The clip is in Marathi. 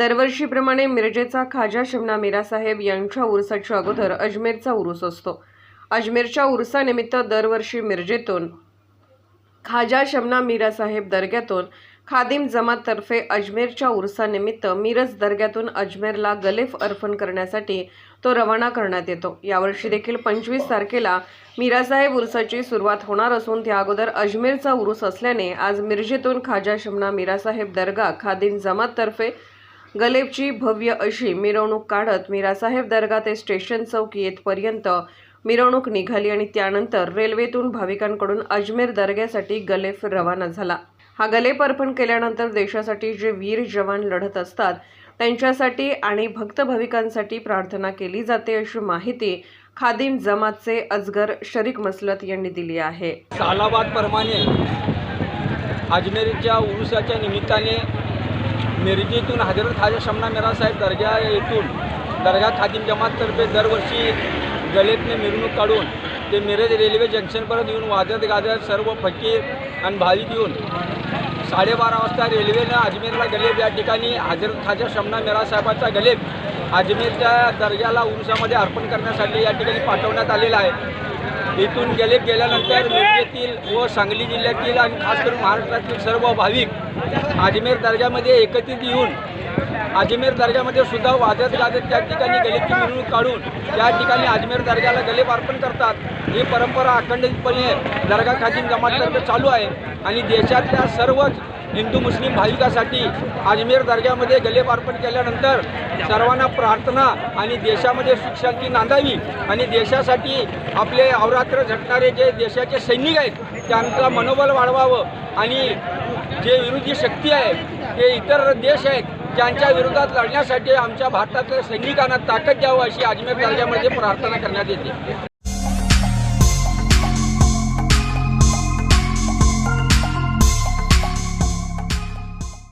दरवर्षीप्रमाणे मिरजेचा खाजा शमना मीरासाहेब यांच्या उरसाच्या अगोदर अजमेरचा उरूस असतो. अजमेरच्या उरसानिमित्त दरवर्षी मिरजेतून खाजा शमना मीरासाहेब दर्ग्यातून खादिम जमाततर्फे अजमेरच्या उरसानिमित्त मिरज दर्ग्यातून अजमेरला गलेफ अर्पण करण्यासाठी तो रवाना करण्यात येतो. यावर्षी देखील पंचवीस तारखेला मीरासाहेब उरसाची सुरुवात होणार असून त्या अगोदर अजमेरचा उरूस असल्याने आज मिरजेतून खाजा शमना मीरासाहेब दर्गा खादिम जमाततर्फे गलेफची भव्य अशी मिरवणूक काढत मीरासाहेब दर्गा ते स्टेशन चौक येथपर्यंत मिरवणूक निघाली आणि त्यानंतर रेल्वेतून भाविकांकडून अजमेर दर्ग्यासाठी गलेफ रवाना झाला. हा गलेफ अर्पण केल्यानंतर देशासाठी जे वीर जवान लढत असतात त्यांच्यासाठी आणि भक्त भाविकांसाठी प्रार्थना केली जाते अशी माहिती खादिम जमातचे अजगर शरीक मसलत यांनी दिली आहे. सालाबादप्रमाणे अजमेरच्या उरुसाच्या निमित्ताने मिरजेतून हजरत खाजा शमना मेरा साहेब दर्गा येथून दर्गा खादिम जमाततर्फे दरवर्षी गलेतने मिरवणूक काढून ते मिरज रेल्वे जंक्शनपर्यंत येऊन वाजत गाजत सर्व फकीर आणि भाविक येऊन साडेबारा वाजता रेल्वेनं अजमेरला गलेब या ठिकाणी हजरत खाजा शमना मेरा साहेबाचा गलेब अजमेरच्या दर्ग्याला उरुसामध्ये अर्पण करण्यासाठी या ठिकाणी पाठवण्यात आलेला आहे. इथून गेले गेल्यानंतर मुंबईतील व सांगली जिल्ह्यातील आणि खास करून महाराष्ट्रातील सर्व भाविक अजमेर दर्ग्यामध्ये एकत्रित येऊन अजमेर दर्ग्यामध्ये सुद्धा वाजत गाजत त्या ठिकाणी गलेची मिरवणूक काढून त्या ठिकाणी अजमेर दर्ग्याला गलेप अर्पण करतात. ही परंपरा अखंडितपणे दर्गा खाजीन जमाततर्फे चालू आहे आणि देशातल्या सर्वच हिंदू मुस्लिम भाविकासाठी अजमेर दर्ग्यामध्ये गलेब अर्पण केल्यानंतर सर्वांना प्रार्थना आणि देशामध्ये सुखशांती नांदावी आणि देशासाठी आपले अवरात्र झटणारे जे देशाचे सैनिक आहेत त्यांचं मनोबल वाढवावं आणि जे विरोधी शक्ती आहे ते इतर देश आहेत त्यांच्या विरोधात लढण्यासाठी आमच्या भारतातल्या सैनिकांना ताकद द्यावं अशी अजमेर दर्ग्यामध्ये प्रार्थना करण्यात येते.